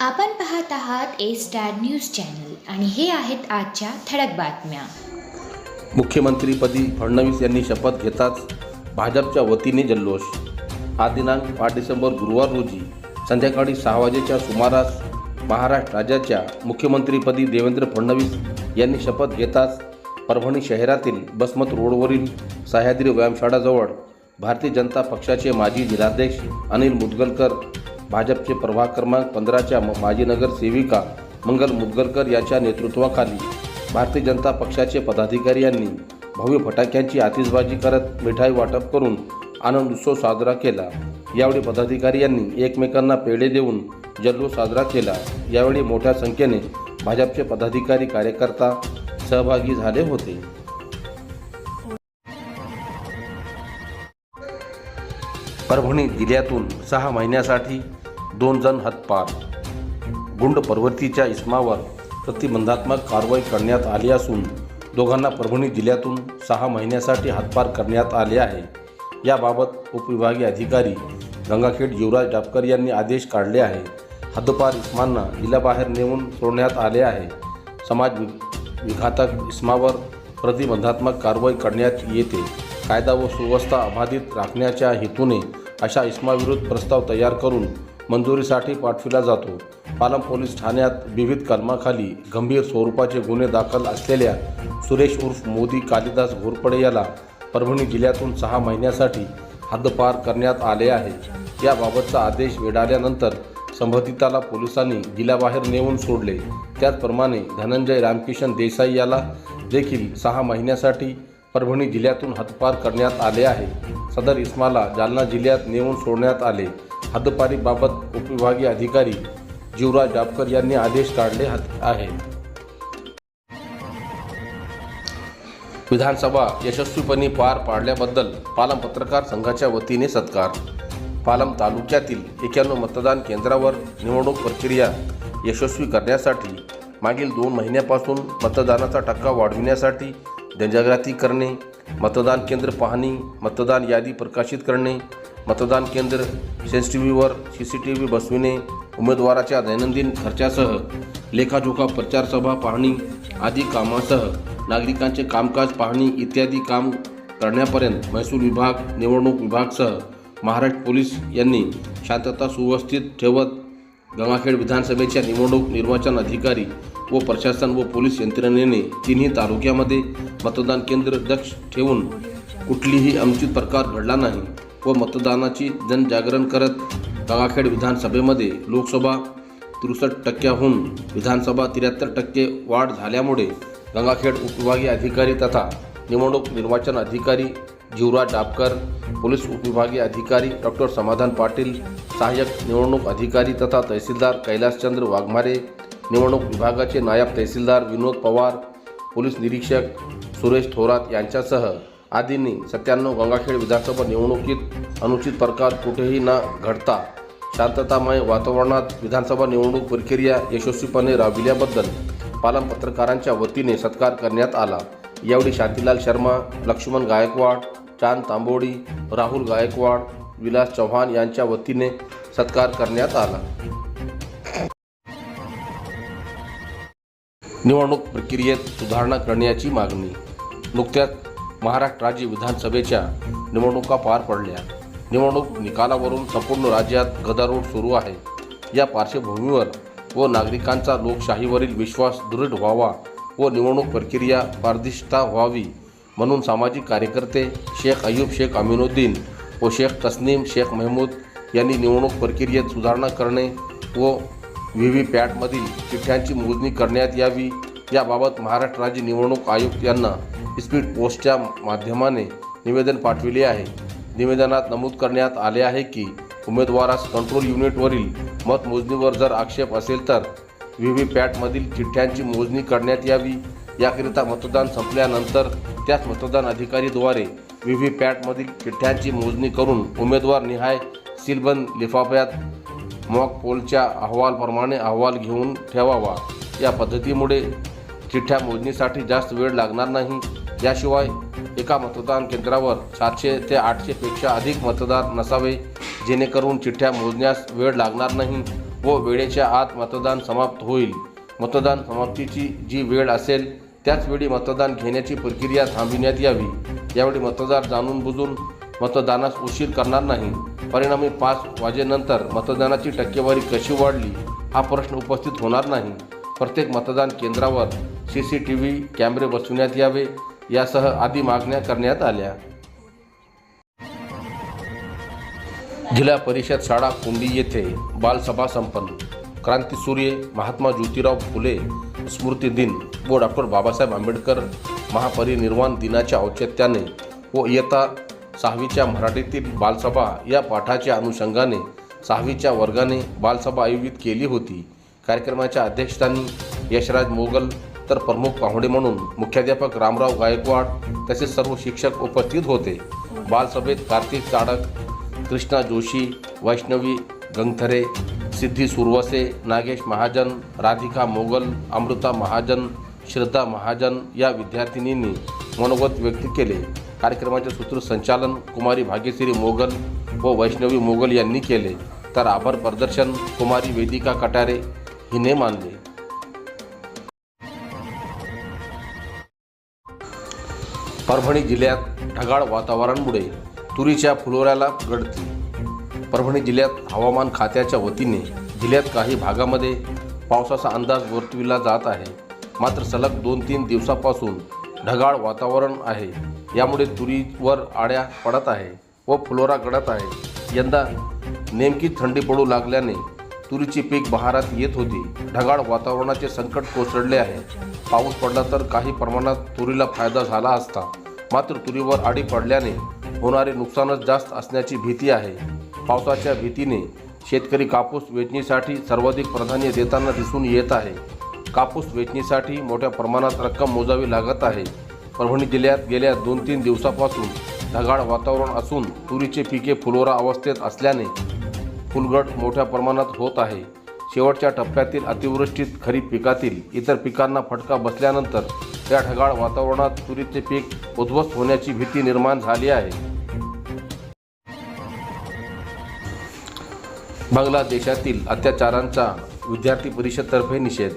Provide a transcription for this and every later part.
आपण पाहत आहात ए स्टार न्यूज चॅनल आणि हे आहेत आजच्या ठळक बातम्या. मुख्यमंत्रीपदी फडणवीस यांनी शपथ घेताच भाजपच्या वतीने जल्लोष. हा दिनांक आठ डिसेंबर गुरुवार रोजी संध्याकाळी सहा वाजेच्या सुमारास महाराष्ट्र राज्याच्या मुख्यमंत्रीपदी देवेंद्र फडणवीस यांनी शपथ घेताच परभणी शहरातील बसमत रोडवरील सह्याद्री व्यायामशाळाजवळ भारतीय जनता पक्षाचे माजी जिल्हाध्यक्ष अनिल मुदगलकर भाजपचे प्रभाग क्रमांक पंधराच्या माजी नगरसेविका मंगल मुदगलकर यांच्या नेतृत्वाखाली भारतीय जनता पक्षाचे पदाधिकारी यांनी भव्य फटाक्यांची आतिषबाजी करत मिठाई वाटप करून आनंद उत्सव साजरा केला. यावेळी पदाधिकारी यांनी एकमेकांना पेढे देऊन जल्लोष साजरा केला. यावेळी मोठ्या संख्येने भाजपचे पदाधिकारी कार्यकर्ता सहभागी झाले होते. परभणी जिल्ह्यातून सहा महिन्यासाठी दोन जण हतपार गुंड परवर्तीच्या इस्मावर प्रतिबंधात्मक कारवाई करण्यात आली असून दोघांना परभणी जिल्ह्यातून सहा महिन्यासाठी हातपार करण्यात आले आहे. याबाबत उपविभागीय अधिकारी गंगाखेड युवराज डापकर यांनी आदेश काढले आहे. हद्दपार इस्मांना जिल्ह्याबाहेर नेऊन सोडण्यात आले आहे. समाज विघातक इस्मावर प्रतिबंधात्मक कारवाई करण्यात येते. कायदा व सुव्यवस्था अबाधित राखण्याच्या हेतूने अशा इस्माविरुद्ध प्रस्ताव तयार करून मंजुरीसाठी पाठविला जातो. पालम पोलीस ठाण्यात विविध कलमाखाली गंभीर स्वरूपाचे गुन्हे दाखल असलेल्या सुरेश उर्फ मोदी कालिदास घोरपडे याला परभणी जिल्ह्यातून सहा महिन्यासाठी हद्दपार करण्यात आले आहे. याबाबतचा आदेश वेढाल्यानंतर संबंधिताला पोलिसांनी जिल्ह्याबाहेर नेऊन सोडले. त्याचप्रमाणे धनंजय रामकिशन देसाई याला देखील सहा महिन्यासाठी परभणी जिल्ह्यातून हद्दपार करण्यात आले आहे. सदर इस्माला जालना जिल्ह्यात नेऊन सोडण्यात आले. हद्दपारीबाबत उपविभागीय अधिकारी जीवराज जापकर यांनी आदेश काढले आहे. विधानसभा यशस्वीपणे पार पाडल्याबद्दल पालम पत्रकार संघाच्या वतीने सत्कार. पालम तालुक्यातील एक्याण्णव मतदान केंद्रावर निवडणूक प्रक्रिया यशस्वी करण्यासाठी मागील दोन महिन्यापासून मतदानाचा टक्का वाढविण्यासाठी जनजागृती करणे मतदान केंद्र पाहणी मतदान यादी प्रकाशित करणे मतदान केंद्र सी व्हीवर सी सी टी व्ही बसविणे उमेदवाराच्या दैनंदिन खर्चासह लेखाजोखा प्रचारसभा पाहणी आदी कामासह नागरिकांचे कामकाज पाहणी इत्यादी काम करण्यापर्यंत महसूल विभाग निवडणूक विभागसह महाराष्ट्र पोलीस यांनी शांतता सुव्यवस्थित ठेवत गंगाखेड विधानसभेच्या निवडणूक निर्वाचन अधिकारी व प्रशासन व पोलीस यंत्रणेने तिन्ही तालुक्यामध्ये मतदान केंद्र दक्ष ठेवून कुठलीही अनुचित प्रकार घडला नाही. व मतदानाची जनजागरण करत गंगाखेड विधानसभेमध्ये लोकसभा त्रेसष्ट टक्क्याहून विधानसभा त्र्याहत्तर टक्के वाढ झाल्यामुळे गंगाखेड उपविभागीय अधिकारी तथा निवडणूक निर्वाचन अधिकारी जीवराज डापकर पोलीस उपविभागीय अधिकारी डॉक्टर समाधान पाटील सहाय्यक निवडणूक अधिकारी तथा तहसीलदार कैलासचंद्र वाघमारे निवडणूक विभागाचे नायब तहसीलदार विनोद पवार पोलीस निरीक्षक सुरेश थोरात यांच्यासह आदींनी सत्त्याण्णव गंगाखेड विधानसभा निवडणुकीत अनुचित प्रकार कुठेही न घडता शांततामय वातावरणात विधानसभा निवडणूक प्रक्रिया यशस्वीपणे राबविल्याबद्दल पालम पत्रकारांच्या वतीने सत्कार करण्यात आला. यावेळी शांतीलाल शर्मा लक्ष्मण गायकवाड चांद तांबोडी राहुल गायकवाड विलास चव्हाण यांच्या वतीने सत्कार करण्यात आला. निवडणूक प्रक्रियेत सुधारणा करण्याची मागणी. नुकत्याच महाराष्ट्र राज्य विधानसभेच्या निवडणुका पार पडल्या. निवडणूक निकालावरून संपूर्ण राज्यात गदारोळ सुरू आहे. या पार्श्वभूमीवर व नागरिकांचा लोकशाहीवरील विश्वास दृढ व्हावा व निवडणूक प्रक्रिया पारदर्शिता व्हावी म्हणून सामाजिक कार्यकर्ते शेख अयूब शेख अमिनुद्दीन व शेख तस्नीम शेख महमूद यांनी निवडणूक प्रक्रियेत सुधारणा करणे व व्ही व्ही पॅटमधील चिठ्ठ्यांची मोजणी करण्यात यावी. याबाबत महाराष्ट्र राज्य निवडणूक आयुक्त यांना स्पीड पोस्टच्या माध्यमाने निवेदन पाठविले आहे. निवेदनात नमूद करण्यात आले आहे की उमेदवारास कंट्रोल युनिटवरील मतमोजणीवर जर आक्षेप असेल तर व्ही व्ही पॅटमधील चिठ्ठ्यांची मोजणी करण्यात यावी. याकरिता मतदान संपल्यानंतर त्याच मतदान अधिकारीद्वारे व्ही व्ही पॅटमधील चिठ्ठ्यांची मोजणी करून उमेदवार निहाय सीलबंद लिफाफ्यात मॉक पोलच्या अहवालप्रमाणे अहवाल घेऊन ठेवावा. या पद्धतीमुळे चिठ्ठ्या मोजणीसाठी जास्त वेळ लागणार नाही. याशिवाय एका मतदान केंद्रावर सातशे ते आठशेपेक्षा अधिक मतदार नसावे जेणेकरून चिठ्ठ्या मोजण्यास वेळ लागणार नाही व वेळेच्या आत मतदान समाप्त होईल. मतदान समाप्तीची जी वेळ असेल त्याच वेळी मतदान घेण्याची प्रक्रिया थांबविण्यात यावी. यावेळी मतदार जाणून बुजून मतदानास उशीर करणार नाही. परिणामी पाच वाजेनंतर मतदानाची टक्केवारी कशी वाढली हा प्रश्न उपस्थित होणार नाही. प्रत्येक मतदान केंद्रावर सी सी टी व्ही कॅमेरे बसविण्यात यावे. यासह आदी मागण्या करण्यात आल्या. जिल्हा परिषद शाळा कुंडी येथे बालसभा संपन्न. क्रांती सूर्य महात्मा ज्योतिराव फुले स्मृती दिन व डॉक्टर बाबासाहेब आंबेडकर महापरिनिर्वाण दिनाच्या औचित्याने व इयत्ता सहावीच्या मराठीतील बालसभा या पाठाच्या अनुषंगाने सहावीच्या वर्गाने बालसभा आयोजित केली होती. कार्यक्रमाच्या अध्यक्षस्थानी यशराज मोगल तर प्रमुख पाहुणे म्हणून मुख्याध्यापक रामराव गायकवाड तसेच सर्व शिक्षक उपस्थित होते. बालसभेत कार्तिक चाडक कृष्णा जोशी वैष्णवी गंगथरे सिद्धी सुरवसे नागेश महाजन राधिका मोगल अमृता महाजन श्रद्धा महाजन या विद्यार्थिनींनी मनोगत व्यक्त केले. कार्यक्रमाचे सूत्रसंचालन कुमारी भाग्यश्री मोगल व वैष्णवी मोगल यांनी केले. तर आभार प्रदर्शन कुमारी वेदिका कटारे हिने मानले. परभणी जिल्ह्यात ढगाळ वातावरणामुळे तुरीच्या फुलोऱ्याला गळती. परभणी जिल्ह्यात हवामान खात्याच्या वतीने जिल्ह्यात काही भागामध्ये पावसाचा अंदाज वर्तविला जात आहे. मात्र सलग दोन तीन दिवसापासून ढगाळ वातावरण आहे. यामुळे तुरीवर आड्या पडत आहे व फुलोरा गडत आहे. यंदा नेमकीच थंडी पडू लागल्याने तुरीचे पीक बहारात येत होती. ढगाळ वातावरणाचे संकट कोसळले आहे. पाऊस पडला तर काही प्रमाणात तुरीला फायदा झाला असता. मात्र तुरीवर आडी पडल्याने होणारे नुकसानच जास्त असण्याची भीती आहे. पावसाच्या भीतीने शेतकरी कापूस वेचणीसाठी सर्वाधिक प्राधान्य देताना दिसून येत आहे. कापूस वेचणीसाठी मोठ्या प्रमाणात रक्कम मोजावी लागत आहे. परभणी जिल्ह्यात गेल्या दोन तीन दिवसापासून ढगाळ वातावरण असून तुरीचे पिके फुलोरा अवस्थेत असल्याने फुलगड मोठ्या प्रमाणात होत आहे. शेवटच्या टप्प्यातील अतिवृष्टीत खरीप पिकातील इतर पिकांना फटका बसल्यानंतर या ढगाळ वातावरणात तुरीचे पीक उद्ध्वस्त होण्याची भीती निर्माण झाली आहे. बांगलादेशातील अत्याचारांचा विद्यार्थी परिषदतर्फे निषेध.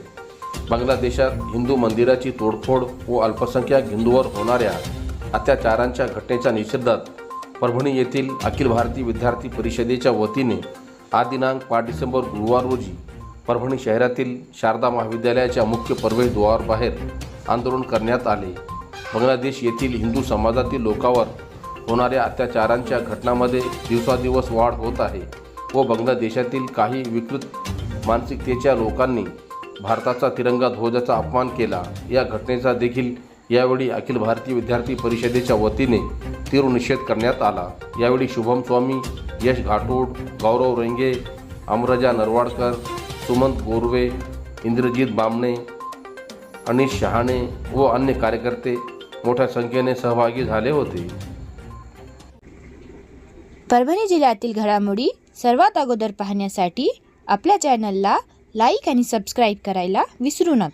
बांगलादेशात हिंदू मंदिराची तोडफोड व अल्पसंख्याक हिंदूवर होणाऱ्या अत्याचारांच्या घटनेच्या निषेधात परभणी येथील अखिल भारतीय विद्यार्थी परिषदेच्या वतीने आज दिनांक पाच डिसेंबर गुरुवार रोजी परभणी शहरातील शारदा महाविद्यालयाच्या मुख्य प्रवेशद्वाराबाहेर आंदोलन करण्यात आले. बांगलादेश येथील हिंदू समाजातील लोकांवर होणाऱ्या अत्याचारांच्या घटनांमध्ये दिवसादिवस वाढ होत आहे व बांगलादेशातील काही विकृत मानसिकतेच्या लोकांनी भारताचा तिरंगा ध्वजाचा अपमान केला. या घटनेचा देखील यावेळी अखिल भारतीय विद्यार्थी परिषदेच्या वतीने तीव्र निषेध करण्यात आला. यावेळी शुभम स्वामी यश घाटोड गौरव रेंगे अमरजा नरवाडकर सुमंत गोरवे इंद्रजीत बामणे अनिश शहाणे व अन्य कार्यकर्ते मोठ्या संख्येने सहभागी झाले होते. परभणी जिल्ह्यातील घडामोडी सर्वात अगोदर पाहण्यासाठी आपल्या चॅनलला लाईक आणि सबस्क्राईब करायला विसरू नका.